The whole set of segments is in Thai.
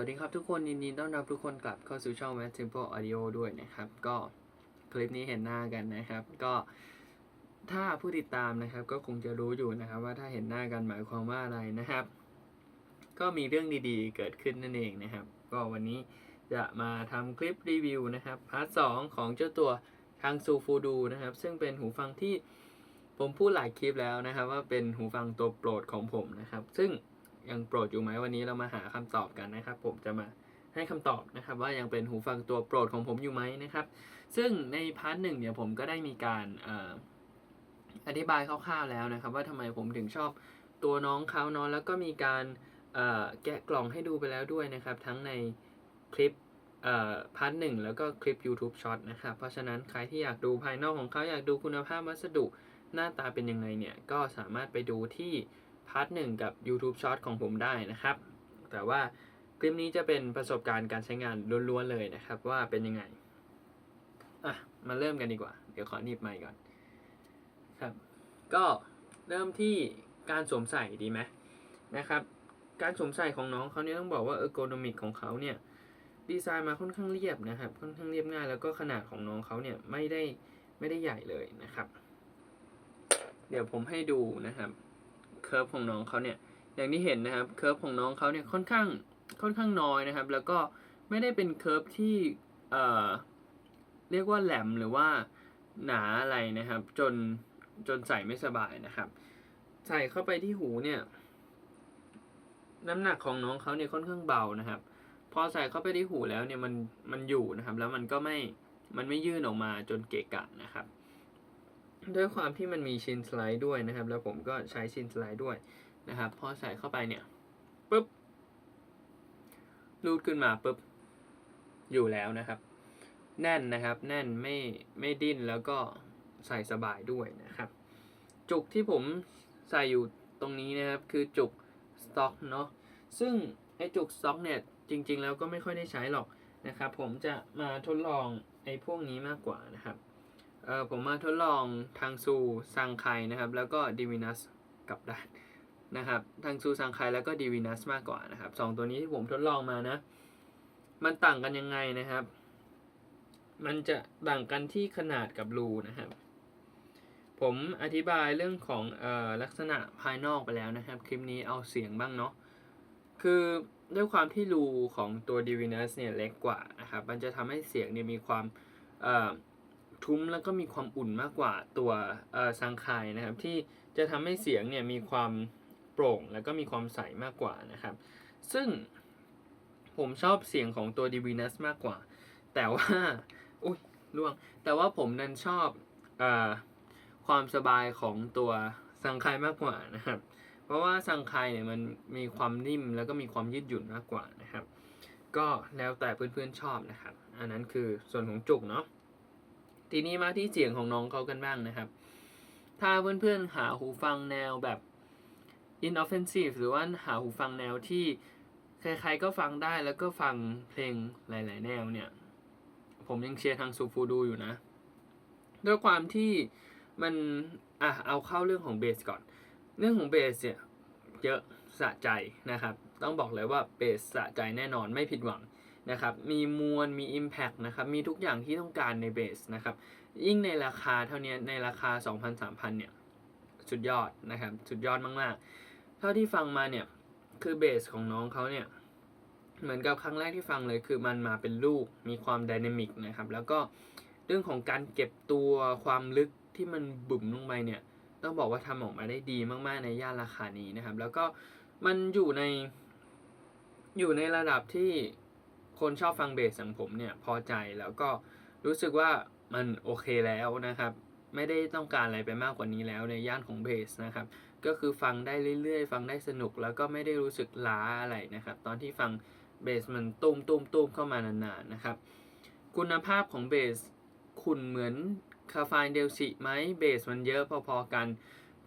วัสดีครับทุกคนยินดีต้อนรับทุกคนกลับเข้าสู่ช่อง Matt Simple Audio ด้วยนะครับ ก็คลิปนี้เห็นหน้ากันนะครับ ก็ถ้าผู้ติดตามนะครับ ก็คงจะรู้อยู่นะครับ ว่าถ้าเห็นหน้ากันหมายความว่าอะไรนะครับ ก็มีเรื่องดีๆ เกิดขึ้นนั่นเองนะครับ ก็วันนี้จะมาทำคลิปรีวิวนะครับพาร์ทสองของเจ้าตัวทางซูฟูดูนะครับ ซึ่งเป็นหูฟังที่ผมพูดหลายคลิปแล้วนะครับ ว่าเป็นหูฟังตัวโปรดของผมนะครับ ซึ่ง ยังโปรดอยู่ไหมวันนี้เรามาหาคำตอบกันนะครับ ผมจะมาให้คำตอบนะครับ ว่ายังเป็นหูฟังตัวโปรดของผมอยู่ไหมนะครับ ซึ่งในพาร์ทหนึ่งเนี่ยผมก็ได้มีการอธิบายคร่าวๆแล้วนะครับ ว่าทำไมผมถึงชอบตัวน้องเขาเนาะแล้วก็มีการแกะกล่องให้ดูไปแล้วด้วยนะครับ ทั้งในคลิปพาร์ทหนึ่งแล้วก็คลิป YouTube Short นะครับ เพราะฉะนั้นใครที่อยากดูภายนอกของเขาอยากดูคุณภาพวัสดุหน้าตาเป็นยังไงเนี่ย ก็สามารถไปดูที่ พาร์ทหนึ่งกับ YouTube Short ของผมได้นะครับ แต่ว่าคลิปนี้จะเป็นประสบการณ์การใช้งานล้วนๆเลยนะครับว่าเป็นยังไง อะ มาเริ่มกันดีกว่า เดี๋ยวขอหนีบไมค์ก่อน ครับ ก็เริ่มที่การสวมใส่ดีไหมนะครับ การสวมใส่ของน้องเขาเนี่ยต้องบอกว่าเออร์โกนมิกของเขาเนี่ยดีไซน์มาค่อนข้างเรียบนะครับ ค่อนข้างเรียบง่ายแล้วก็ขนาดของน้องเขาเนี่ยไม่ได้ไม่ได้ใหญ่เลยนะครับ เดี๋ยวผมให้ดูนะครับ เคิร์ฟของน้องเขาเนี่ยอย่างที่เห็นนะครับเคิร์ฟของน้องเขาเนี่ยค่อนข้างค่อนข้างน้อยนะครับ แล้วก็ไม่ได้เป็นเคิร์ฟที่เอ่อเรียกว่าแหลมหรือว่าหนาอะไรนะครับ จนจนใส่ไม่สบายนะครับ ใส่เข้าไปที่หูเนี่ยน้ำหนักของน้องเขาเนี่ยค่อนข้างเบานะครับ พอใส่เข้าไปที่หูแล้วเนี่ยมันมันอยู่นะครับ แล้วมันก็ไม่มันไม่ยื่นออกมาจนเกะกะนะครับ ด้วยความที่มันมีชินสไลด์ด้วยนะครับ แล้วผมก็ใช้ชินสไลด์ด้วยนะครับพอใส่เข้าไปเนี่ยปุ๊บรูดขึ้นมาปุ๊บอยู่แล้วนะครับ แน่นนะครับ แน่นไม่ไม่ดิ้นแล้วก็ใส่สบายด้วยนะครับ จุกที่ผมใส่อยู่ตรงนี้นะครับ คือจุกสต็อกเนาะซึ่งไอจุกสต็อกเนี่ยจริง ๆ แล้วก็ไม่ค่อยได้ใช้หรอกนะครับ ผมจะมาทดลองไอพวกนี้มากกว่านะครับ เออผมมาทดลองทางซูซังไคนะครับ แล้วก็ดีวินัสกลับด้านนะครับทางซูซังไคแล้วก็ดีวินัสมากกว่านะครับสองตัวนี้ที่ผมทดลองมานะ มันต่างกันยังไงนะครับ มันจะต่างกันที่ขนาดกับรูนะครับ ผมอธิบายเรื่องของเออลักษณะภายนอกไปแล้วนะครับ คลิปนี้เอาเสียงบ้างเนาะคือด้วยความที่รูของตัว d v i n u s เนี่ยเล็กกว่านะครับ มันจะทำให้เสียงเนี่ยมีความเอ่อ ทุ้มแล้วก็มีความอุ่นมากกว่าตัวซังไคนะครับ ที่จะทำให้เสียงเนี่ยมีความโปร่งแล้วก็มีความใสมากกว่านะครับ ซึ่งผมชอบเสียงของตัว d v i n u s มากกว่า แต่ว่าอุ้ยล่วง แต่ว่าผมนั้นชอบอความสบายของตัวซังไคมากกว่านะครับ เพราะว่าซังไคเนี่ยมันมีความนิ่มแล้วก็มีความยืดหยุ่นมากกว่านะครับ ก็แล้วแต่เพื่อนๆชอบนะครับ อันนั้นคือส่วนของจุกเนาะ ทีนี้มาที่เสียงของน้องเขากันบ้างนะครับ ถ้าเพื่อนๆหาหูฟังแนวแบบ inoffensive หรือว่าหาหูฟังแนวที่ใครๆก็ฟังได้แล้วก็ฟังเพลงหลายๆ แนวเนี่ย ผมยังเชียร์ทางซูฟูดูอยู่นะ ด้วยความที่มันอะเอาเข้าเรื่องของเบสก่อน เรื่องของเบสเนี่ยเยอะสะใจนะครับ ต้องบอกเลยว่าเบสสะใจแน่นอนไม่ผิดหวัง นะครับ มีมวล มี Impact นะครับ มีทุกอย่างที่ต้องการในเบสนะครับ ยิ่งในราคาเท่านี้ในราคา 2,000-3,000 เนี่ย สุดยอดนะครับ สุดยอดมาก ๆ เท่าที่ฟังมาเนี่ย คือเบสของน้องเขาเนี่ย เหมือนกับครั้งแรกที่ฟังเลยคือมันมาเป็นลูก มีความไดนามิกนะครับ แล้วก็เรื่องของการเก็บตัวความลึกที่มันบุ๋มลงไปเนี่ย ต้องบอกว่าทำออกมาได้ดีมากๆในย่านราคานี้นะครับ แล้วก็มันอยู่ในอยู่ในระดับที่ คนชอบฟังเบสอย่งผมเนี่ยพอใจแล้วก็รู้สึกว่ามันโอเคแล้วนะครับ ไม่ได้ต้องการอะไรไปมากกว่านี้แล้วในย่านของเบสนะครับ ก็คือฟังได้เรื่อยๆ ฟังได้สนุกแล้วก็ไม่ได้รู้สึกล้าอะไรนะครับ ตอนที่ฟังเบสมันตุ้มตุ้มตุ้มเข้ามานานๆนะครับ คุณภาพของเบสคุณเหมือนคาฟายเดลซิไหมเบสมันเยอะพอๆกัน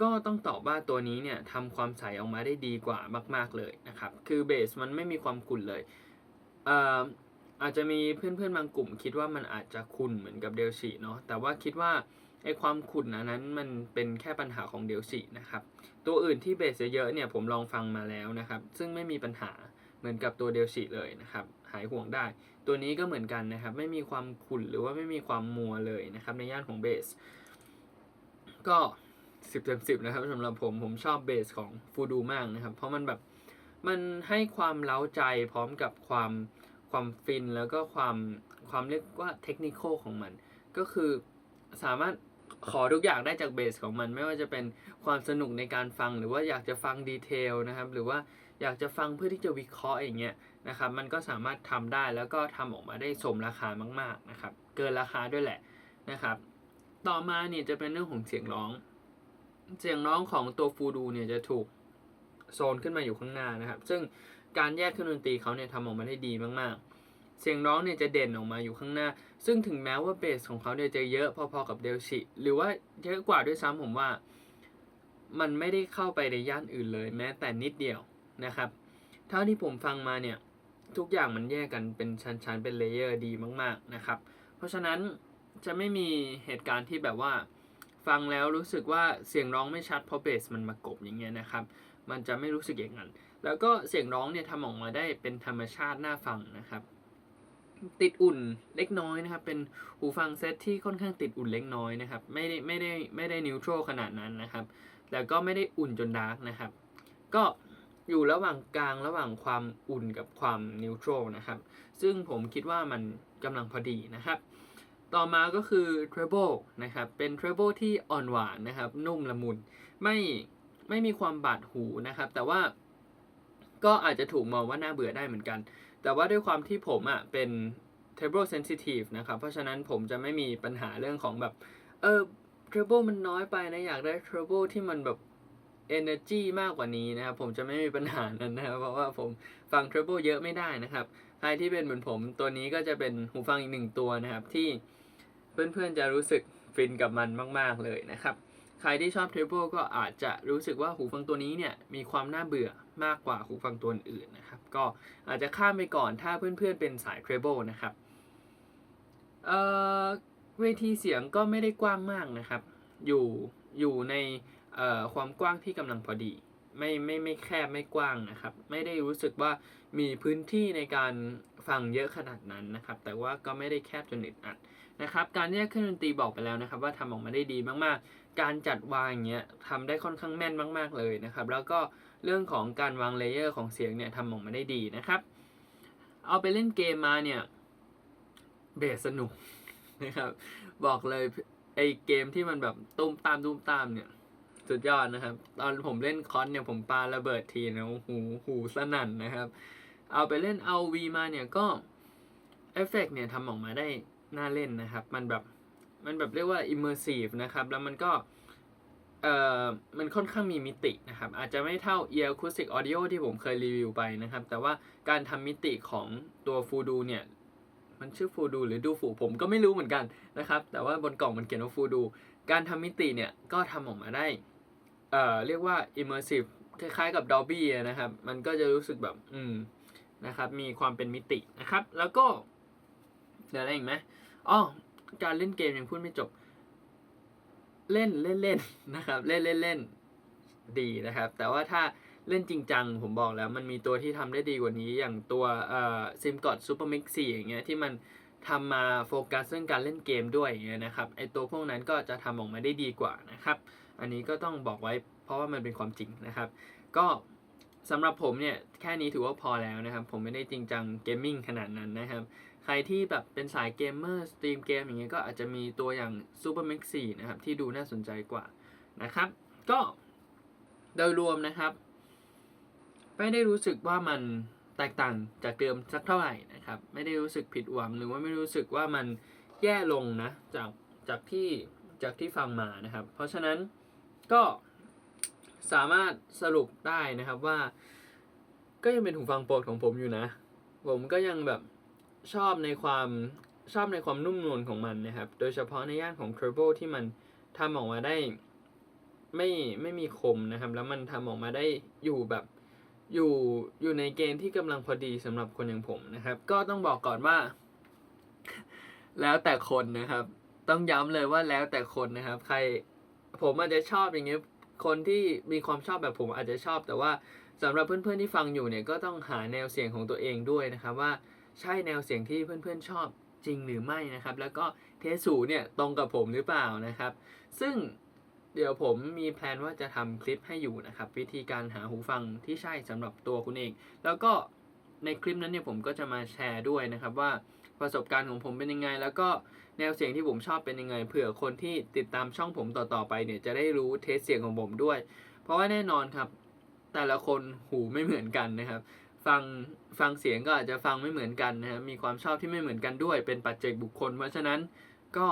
ก็ต้องตอบว่าตัวนี้เนี่ยทำความใสออกมาได้ดีกว่ามาก ๆเลยนะครับ คือเบสมันไม่มีความขุ่นเลย อาจจะมีเพื่อนๆบางกลุ่ม คิดว่ามันอาจจะขุ่นเหมือนกับเดลชีเนาะแต่ว่าคิดว่าไอความขุ่นอันนั้นมันเป็นแค่ปัญหาของเดลชีนะครับตัวอื่นที่เบสเยอะๆเนี่ยผมลองฟังมาแล้วนะครับ ซึ่งไม่มีปัญหาเหมือนกับตัวเดลชิเลยนะครับหายห่วงได้ ตัวนี้ก็เหมือนกันนะครับ ไม่มีความขุ่นหรือว่าไม่มีความมัวเลยนะครับ ในย่านของเบส ก็สิบเต็มสิบนะครับสำหรับผมผมชอบเบสของฟูดูมากนะครับ เพราะมันแบบมันให้ความเล้าใจพร้อมกับความ ความฟินแล้วก็ความความเรียกว่าเทคนิคของมัน ก็คือสามารถขอทุกอย่างได้จากเบสของมัน ไม่ว่าจะเป็นความสนุกในการฟัง หรือว่าอยากจะฟังดีเทลนะครับ หรือว่าอยากจะฟังเพื่อที่จะวิเคราะห์อย่างเงี้ยนะครับมันก็สามารถทำได้แล้วก็ทำออกมาได้สมราคามากๆนะครับ เกินราคาด้วยแหละนะครับ ต่อมาเนี่ยจะเป็นเรื่องของเสียงร้อง เสียงร้องของตัวฟูดูเนี่ยจะถูกโซนขึ้นมาอยู่ข้างหน้านะครับ ซึ่งการแยกเครื่องดนตรีเขาเนี่ยทำออกมาได้ดีมากๆ เสียงร้องเนี่ยจะเด่นออกมาอยู่ข้างหน้า ซึ่งถึงแม้ว่าเบสของเขาเนี่ยจะเยอะพอๆกับเดลชิหรือว่าเยอะกว่าด้วยซ้ำผมว่า มันไม่ได้เข้าไปในย่านอื่นเลย แม้แต่นิดเดียวนะครับ เท่าที่ผมฟังมาเนี่ยทุกอย่างมันแยกกันเป็นชั้นๆเป็นเลเยอร์ดีมากๆนะครับ เพราะฉะนั้นจะไม่มีเหตุการณ์ที่แบบว่า ฟังแล้วรู้สึกว่าเสียงร้องไม่ชัดเพราะเบสมันมากบอย่างเงี้ยนะครับ มันจะไม่รู้สึกอย่างนั้น แล้วก็เสียงร้องเนี่ยทำออกมาได้เป็นธรรมชาติน่าฟังนะครับ ติดอุ่นเล็กน้อยนะครับ เป็นหูฟังเซตที่ค่อนข้างติดอุ่นเล็กน้อยนะครับ ไม่ได้ไม่ได้ไม่ได้นิวทรัลขนาดนั้นนะครับ แล้วก็ไม่ได้อุ่นจนดาร์กนะครับ ก็อยู่ระหว่างกลางระหว่างความอุ่นกับความนิวทรัลนะครับ ซึ่งผมคิดว่ามันกำลังพอดีนะครับ ต่อมาก็คือ treble นะครับ เป็น treble ที่อ่อนหวานนะครับ นุ่มละมุน ไม่ไม่มีความบาดหูนะครับ แต่ว่า ก็อาจจะถูกมองว่าน่าเบื่อได้เหมือนกัน แต่ว่าด้วยความที่ผมอะเป็น treble sensitive นะครับ เพราะฉะนั้นผมจะไม่มีปัญหาเรื่องของแบบ เออ treble มันน้อยไปนะ อยากได้ treble ที่มันแบบ energy มากกว่านี้นะครับ ผมจะไม่มีปัญหานั้นนะครับ เพราะว่าผมฟัง treble เยอะไม่ได้นะครับ ใครที่เป็นเหมือนผมตัวนี้ก็จะเป็นหูฟังอีกหนึ่งตัวนะครับที่เพื่อนๆจะรู้สึกฟินกับมันมาก ๆเลยนะครับ ใครที่ชอบ treble ก็อาจจะรู้สึกว่าหูฟังตัวนี้เนี่ยมีความน่าเบื่อมากกว่าหูฟังตัวอื่นนะครับก็อาจจะข้ามไปก่อนถ้าเพื่อนๆเป็นสาย treble นะครับเอ่อเวทีเสียงก็ไม่ได้กว้างมากนะครับ อยู่อยู่ในเอ่อความกว้างที่กำลังพอดี ไม่ไม่ไม่แคบไม่กว้างนะครับ ไม่ได้รู้สึกว่ามีพื้นที่ในการฟังเยอะขนาดนั้นนะครับ แต่ว่าก็ไม่ได้แคบจนอึดอัด นะครับการแยกเครื่องดนตรีบอกไปแล้วนะครับว่าทำออกมาได้ดีมากๆ การจัดวางอย่างเงี้ยทำได้ค่อนข้างแม่นมาก ๆเลยนะครับ แล้วก็เรื่องของการวางเลเยอร์ของเสียงเนี่ยทำออกมาได้ดีนะครับ เอาไปเล่นเกมมาเนี่ยเบสสนุกนะครับบอกเลยไอเกมที่มันแบบตุ้มตามตุ้มตามเนี่ยสุดยอดนะครับ ตอนผมเล่นคอนเนี่ยผมปาระเบิดทีนะหูหูสนั่นนะครับ เอาไปเล่นเอาวีมาเนี่ยก็เอฟเฟกเนี่ยทำออกมาได้ น่าเล่นนะครับ มันแบบมันแบบเรียกว่า immersive นะครับ แล้วมันก็เอ่อมันค่อนข้างมีมิตินะครับ อาจจะไม่เท่า ear acoustic audio ที่ผมเคยรีวิวไปนะครับ แต่ว่าการทำมิติของตัวฟูดูเนี่ย มันชื่อฟูดูหรือดูฟูผมก็ไม่รู้เหมือนกันนะครับ แต่ว่าบนกล่องมันเขียนว่าฟูดู การทำมิติเนี่ยก็ทำออกมาได้เอ่อเรียกว่า immersive คล้ายๆกับ Dolby นะครับ มันก็จะรู้สึกแบบ อืม นะครับ มีความเป็นมิตินะครับ แล้วก็ เดี๋ยวอะไรอีกไหมอ๋อการเล่นเกมยังพูดไม่จบ เล่นเล่นเล่นนะครับ เล่นเล่นเล่นดีนะครับ แต่ว่าถ้าเล่นจริงจังผมบอกแล้ว มันมีตัวที่ทำได้ดีกว่านี้อย่างตัวเอ่อซิมกอดซูเปอร์มิกซี่อย่างเงี้ยที่มันทำมาโฟกัสเรื่องการเล่นเกมด้วยอย่างเงี้ยนะครับไอตัวพวกนั้นก็จะทำออกมาได้ดีกว่านะครับ อันนี้ก็ต้องบอกไว้เพราะว่ามันเป็นความจริงนะครับ ก็สำหรับผมเนี่ยแค่นี้ถือว่าพอแล้วนะครับ ผมไม่ได้จริงจังเกมมิ่งขนาดนั้นนะครับ ครที่แบบเป็นสายเกมเมอร์สตรีมเกมอย่างเงี้ยก็อาจจะมีตัวอย่าง Super Mix 4 นะครับ ที่ดูน่าสนใจกว่านะครับ ก็โดยรวมนะครับ ไม่ได้รู้สึกว่ามันแตกต่างจากเดิมสักเท่าไหร่นะครับ ไม่ได้รู้สึกผิดหวังหรือว่าไม่รู้สึกว่ามันแย่ลงนะจากจากที่จากที่ฟังมานะครับ เพราะฉะนั้นก็สามารถสรุปได้นะครับว่า ก็ยังเป็นหูฟังโปรดของผมอยู่นะ ผมก็ยังแบบ ชอบในความชอบในความนุ่มนวลของมันนะครับ โดยเฉพาะในย่านของ treble ที่มันทำออกมาได้ไม่ไม่มีคมนะครับ แล้วมันทำออกมาได้อยู่แบบอยู่อยู่ในเกณฑ์ที่กำลังพอดีสำหรับคนอย่างผมนะครับ ก็ต้องบอกก่อนว่า แล้วแต่คนนะครับ ต้องย้ำเลยว่าแล้วแต่คนนะครับ ใครผมอาจจะชอบอย่างเงี้ยคนที่มีความชอบแบบผมอาจจะชอบ แต่ว่าสำหรับเพื่อนๆที่ฟังอยู่เนี่ยก็ต้องหาแนวเสียงของตัวเองด้วยนะครับว่า ใช่แนวเสียงที่เพื่อนๆชอบจริงหรือไม่นะครับ แล้วก็เทสสูเนี่ยตรงกับผมหรือเปล่านะครับ ซึ่งเดี๋ยวผมมีแพลนว่าจะทำคลิปให้อยู่นะครับ วิธีการหาหูฟังที่ใช่สำหรับตัวคุณเอง แล้วก็ในคลิปนั้นเนี่ยผมก็จะมาแชร์ด้วยนะครับว่าประสบการณ์ของผมเป็นยังไง แล้วก็แนวเสียงที่ผมชอบเป็นยังไงเผื่อคนที่ติดตามช่องผมต่อๆไปเนี่ยจะได้รู้เทสเสียงของผมด้วย เพราะว่าแน่นอนครับ แต่ละคนหูไม่เหมือนกันนะครับ ฟังฟังเสียงก็อาจจะฟังไม่เหมือนกันนะครับมีความชอบที่ไม่เหมือนกันด้วย เป็นปัจเจกบุคคล เพราะฉะนั้นก็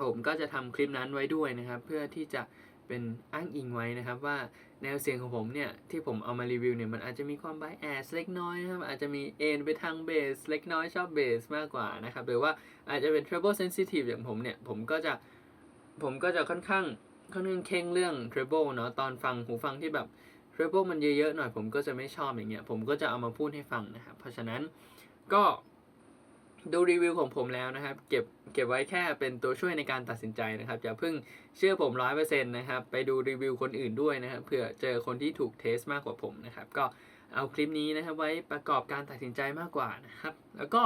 ผมก็จะทำคลิปนั้นไว้ด้วยนะครับ เพื่อที่จะเป็นอ้างอิงไว้นะครับ ว่าแนวเสียงของผมเนี่ยที่ผมเอามารีวิวเนี่ยมันอาจจะมีความไบแอสเล็กน้อยนะครับอาจจะมีเอ็นไปทางเบสเล็กน้อยชอบเบสมากกว่านะครับหรือว่าอาจจะเป็น treble sensitive อย่างผมเนี่ยผมก็จะผมก็จะค่อนข้างค่อนข้างเข่งเรื่อง treble เนาะตอนฟังหูฟังที่แบบ treble มันเยอะๆหน่อยผมก็จะไม่ชอบอย่างเงี้ยผมก็จะเอามาพูดให้ฟังนะครับ เพราะฉะนั้นก็ดูรีวิวของผมแล้วนะครับ เก็บเก็บไว้แค่เป็นตัวช่วยในการตัดสินใจนะครับอย่าเพิ่งเชื่อผมร้อยเปอร์เซ็นต์นะครับ ไปดูรีวิวคนอื่นด้วยนะครับเผื่อเจอคนที่ถูกเทสมากกว่าผมนะครับ ก็เอาคลิปนี้นะครับไว้ประกอบการตัดสินใจมากกว่านะครับ แล้วก็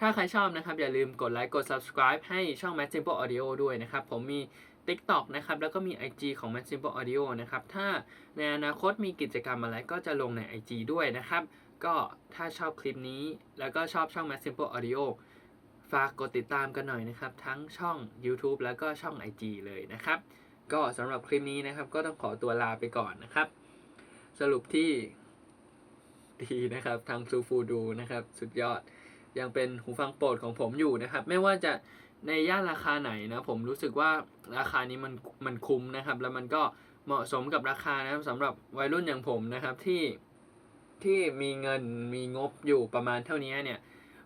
ถ้าใครชอบนะครับ อย่าลืมกดไลค์กด subscribe ให้ช่อง Matt Simple Audio ด้วยนะครับ ผมมี TikTok นะครับ แล้วก็มี IG ของ Matt Simple Audio นะครับ ถ้าในอนาคตมีกิจกรรมอะไรก็จะลงใน IG ด้วยนะครับ ก็ถ้าชอบคลิปนี้แล้วก็ชอบช่อง Matt Simple Audio ฝากกดติดตามกันหน่อยนะครับ ทั้งช่อง YouTube แล้วก็ช่อง IG เลยนะครับ ก็สำหรับคลิปนี้นะครับ ก็ต้องขอตัวลาไปก่อนนะครับ สรุปที่ดีนะครับทางซูฟูดูนะครับ สุดยอดยังเป็นหูฟังโปรดของผมอยู่นะครับ ไม่ว่าจะ ในย่านราคาไหนนะผมรู้สึกว่าราคานี้มันมันคุ้มนะครับ แล้วมันก็เหมาะสมกับราคานะครับสำหรับวัยรุ่นอย่างผมนะครับที่ที่มีเงินมีงบอยู่ประมาณเท่านี้เนี่ย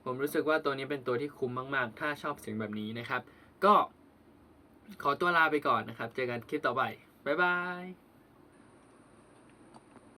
ผมรู้สึกว่าตัวนี้เป็นตัวที่คุ้มมาก ๆ ถ้าชอบเสียงแบบนี้นะครับ ก็ขอตัวลาไปก่อนนะครับ เจอกันคลิปต่อไป บ๊ายบาย